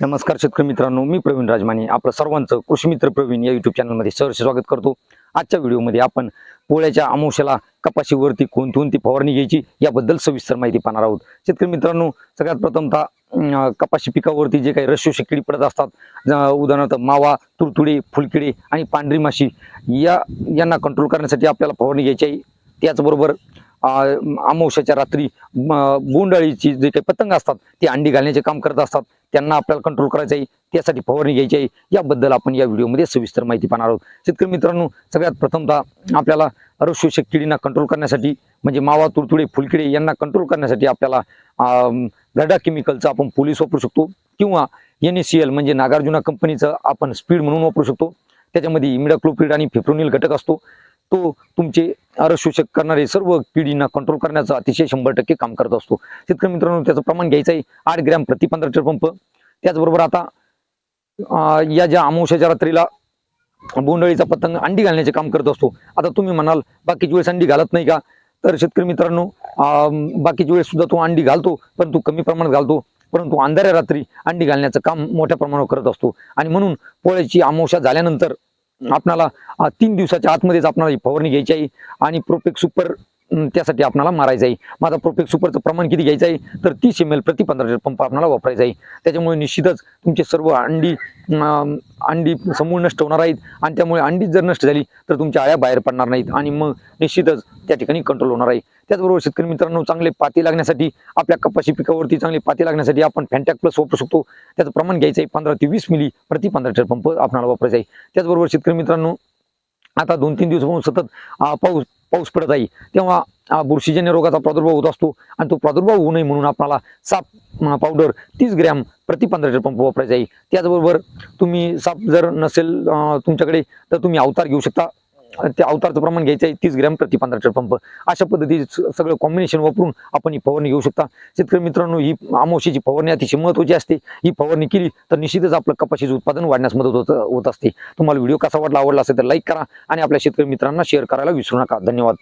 नमस्कार शेतकरी मित्रांनो मी प्रवीण राजमाने. आपलं सर्वांचं कृषी मित्र प्रवीण या युट्यूब चॅनलमध्ये सहर्ष स्वागत करतो. आजच्या व्हिडिओमध्ये आपण पोळ्याच्या अमावश्याला कपाशीवरती कोणती कोणती फवारणी घ्यायची याबद्दल सविस्तर माहिती पाहणार आहोत. शेतकरी मित्रांनो सगळ्यात प्रथमतः कपाशी पिकावरती जे काही रश्यू शेकडी पडत असतात उदाहरणार्थ मावा तुडतुडे फुलकिडे आणि पांढरी माशी या यांना कंट्रोल करण्यासाठी आपल्याला फवारणी घ्यायची आहे. त्याचबरोबर अमावश्याच्या रात्री बोंडाळीची जे काही पतंग असतात ते अंडी घालण्याचे काम करत असतात. त्यांना आपल्याला कंट्रोल करायचं आहे. त्यासाठी फवारणी घ्यायची आहे. याबद्दल आपण या व्हिडिओमध्ये सविस्तर माहिती पाहणार आहोत. शेतकरी मित्रांनो सगळ्यात प्रथमतः आपल्याला रसोषक किडींना कंट्रोल करण्यासाठी म्हणजे मावा तुडतुडे फुलकिडे यांना कंट्रोल करण्यासाठी आपल्याला गडा केमिकलचा आपण पोलीस वापरू शकतो. किंवा एन एस सी एल म्हणजे नागार्जुना कंपनीचं आपण स्पीड म्हणून वापरू शकतो. त्याच्यामध्ये इमिडाक्लोप्रिड आणि फिप्रोनिल घटक असतो. तो तुमचे अरशोषक करणारे सर्व किडींना कंट्रोल करण्याचं अतिशय शंभर टक्के काम करत असतो. शेतकरी मित्रांनो त्याचं प्रमाण घ्यायचं आहे. आठ ग्रॅम प्रति पंधरा लिटर पंप. त्याचबरोबर आता या ज्या अमावश्याच्या रात्रीला बोंडळीचा पतंग अंडी घालण्याचे काम करत असतो. आता तुम्ही म्हणाल बाकीच्या वेळेस अंडी घालत नाही का? तर शेतकरी मित्रांनो बाकीच्या वेळेस सुद्धा तो अंडी घालतो परंतु कमी प्रमाणात घालतो. परंतु अंधाऱ्या रात्री अंडी घालण्याचं काम मोठ्या प्रमाणावर करत असतो. आणि म्हणून पोळ्याची अमावस्या झाल्यानंतर आपणाला तीन दिवसाच्या आतमध्येच आपणाला फवारणी घ्यायची आहे. आणि प्रोपेक सुपर त्यासाठी आपणाला मारायचं आहे. माझा प्रोफेक्स सुपरचं प्रमाण किती घ्यायचं आहे? तर तीस एम एल प्रति पंधरा लिटर पंप आपणाला वापरायचा आहे. त्याच्यामुळे निश्चितच तुमचे सर्व अंडी अंडी समूळ नष्ट होणार आहेत. आणि त्यामुळे अंडी जर नष्ट झाली तर तुमच्या आळ्या बाहेर पडणार नाहीत. आणि मग निश्चितच त्या ठिकाणी कंट्रोल होणार आहे. त्याचबरोबर शेतकरी मित्रांनो चांगले पाती लागण्यासाठी आपल्या कपाशी पिकावरती चांगले पाती लागण्यासाठी आपण फॅन्टॅक प्लस वापरू शकतो. त्याचं प्रमाण घ्यायचं आहे पंधरा ते वीस मिली प्रति पंधरा लिटर पंप आपणाला वापरायचा आहे. त्याचबरोबर शेतकरी मित्रांनो आता दोन तीन दिवसापासून सतत पाऊस पाऊस पडत आहे. तेव्हा बुरशीजन्य रोगाचा प्रादुर्भाव होत असतो आणि तो प्रादुर्भाव होऊ नये म्हणून आपल्याला साप पावडर तीस ग्रॅम प्रति पंधरा लिटर पंप वापरायचा आहे. त्याचबरोबर तुम्ही साप जर नसेल तुमच्याकडे तर तुम्ही अवतार घेऊ शकता. त्या अवतारचं प्रमाण घ्यायचं आहे तीस ग्रॅम प्रति पंधरा पंप. अशा पद्धतीचे सगळं कॉम्बिनेशन वापरून आपण ही फवारणी घेऊ शकता. शेतकरी मित्रांनो ही आमोशीची फवारणी अतिशय महत्त्वाची असते. ही फवारणी केली तर निश्चितच आपलं कपाशीचं उत्पादन वाढण्यास मदत होत होत असते. तुम्हाला व्हिडिओ कसा वाटला आवडला असेल तर लाईक करा आणि आपल्या शेतकरी मित्रांना शेअर करायला विसरू नका. धन्यवाद.